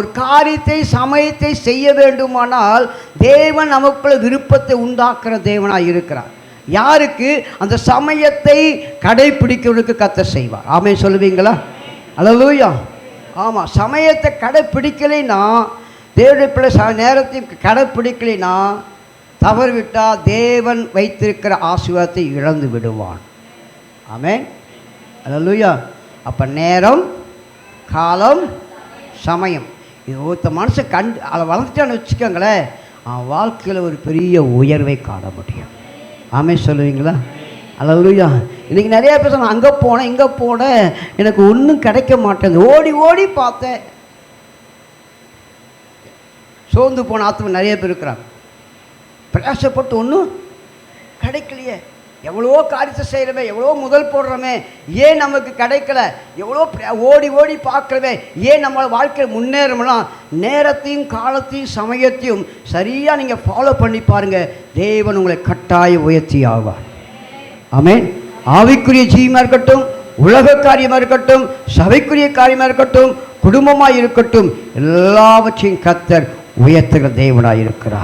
ஒரு காரியத்தை சமயத்தை செய்ய வேண்டுமானால் தேவன் நமக்குள்ள விருப்பத்தை உண்டாக்குற தேவனாக இருக்கிறார். யாருக்கு? அந்த சமயத்தை கடைபிடிக்கிறவனுக்கு கத்த செய்வார். ஆமே சொல்லுவீங்களா? அல்லலூயா ஆமாம் சமயத்தை கடைப்பிடிக்கலைன்னா தேவனுடைய பிள்ளை ச நேரத்தையும் கடைப்பிடிக்கலைன்னா தவறு விட்டால் தேவன் வைத்திருக்கிற ஆசீர்வாதத்தை இழந்து விடுவான். ஆமே அல்லலூயா அப்போ நேரம் காலம் சமயம். ஒருத்த மனுஷன் கண்டு அதை வளர்த்துட்டான்னு வச்சுக்கோங்களேன். அவன் வாழ்க்கையில் ஒரு பெரிய உயர்வை காண முடியும். ஆமே சொல்லுவீங்களா? அல்லா இன்றைக்கி நிறையா பேர் சொன்னாங்க அங்கே போனேன் இங்கே போனேன். எனக்கு ஒன்றும் கிடைக்க மாட்டேங்குது. ஓடி ஓடி பார்த்தேன். சோர்ந்து போன ஆத்மா நிறைய பேர் இருக்கிறாங்க. பிரயாசப்பட்டு ஒன்றும் கிடைக்கலையே. எவ்வளவோ காரியத்தை செய்கிறமே எவ்வளோ முதல் போடுறோமே ஏன் நமக்கு கிடைக்கல? எவ்வளோ பிர- ஓடி ஓடி பார்க்குறவே ஏன் நம்மளை வாழ்க்கையில் முன்னேறமெல்லாம் நேரத்தையும் காலத்தையும் சமயத்தையும் சரியாக நீங்கள் ஃபாலோ பண்ணி பாருங்கள் தேவன் உங்களை கட்டாய உயர்த்தி ஆவார். ஆமேன் ஆவிக்குரிய ஜீவமாக இருக்கட்டும் உலக காரியமாக இருக்கட்டும் சபைக்குரிய காரியமாக இருக்கட்டும் குடும்பமாக இருக்கட்டும் எல்லாவற்றையும் கத்தர் உயர்த்துகிற தேவனாக இருக்கிறார்